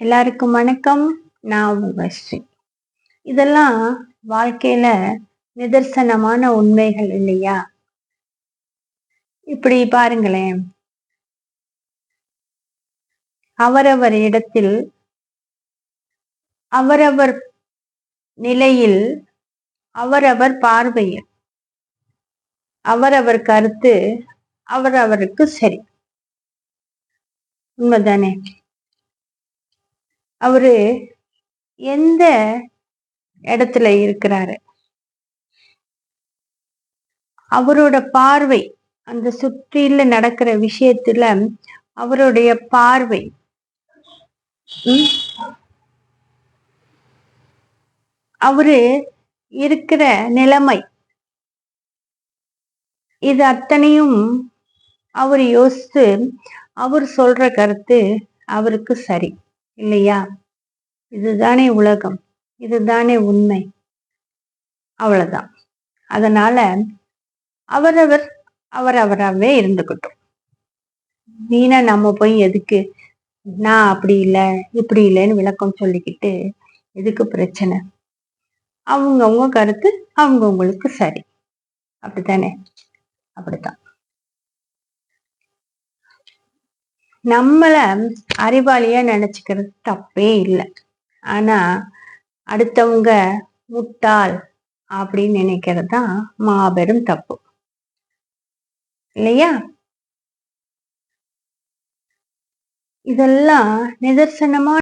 எல்லாருக்கும் வணக்கம். நான் ஸ்ரீ இதெல்லாம் வாழ்க்கையில நிதர்சனமான உண்மைகள் இல்லையா? இப்படி பாருங்களேன். அவரவர் இடத்தில் அவரவர் நிலையில் அவரவர் பார்வையில் அவரவர் கருத்து அவரவருக்கு சரி. உண்மைதானே? அவரு எந்த இடத்துல இருக்கிறாரு? அவரோட பார்வை அந்த சுற்றில நடக்கிற விஷயத்துல அவருடைய பார்வை. அவரு இருக்கிற நிலைமை. இது அத்தனையும் அவர் யோசித்து அவர் சொல்ற கருத்து அவருக்கு சரி இல்லையா? இதுதானே உலகம். இதுதானே உண்மை. அவ்வளவுதான். அதனால அவரவர் அவரவராகவே இருந்துக்கட்டும் வீணா நம்ம போய் எதுக்கு? நான் அப்படி இல்லை இப்படி இல்லைன்னு விளக்கம் சொல்லிக்கிட்டு எதுக்கு பிரச்சனை? அவங்கவுங்க கருத்து அவங்கவுங்களுக்கு சரி. அப்படித்தானே? அப்படித்தான். நம்மள அறிவாளியா நினைச்சுக்கிறது தப்பே இல்லை. ஆனா அடுத்தவங்க முட்டாள் அப்படின்னு நினைக்கிறது தான் மாபெரும் தப்பு. இல்லையா? இதெல்லாம் நிதர்சனமா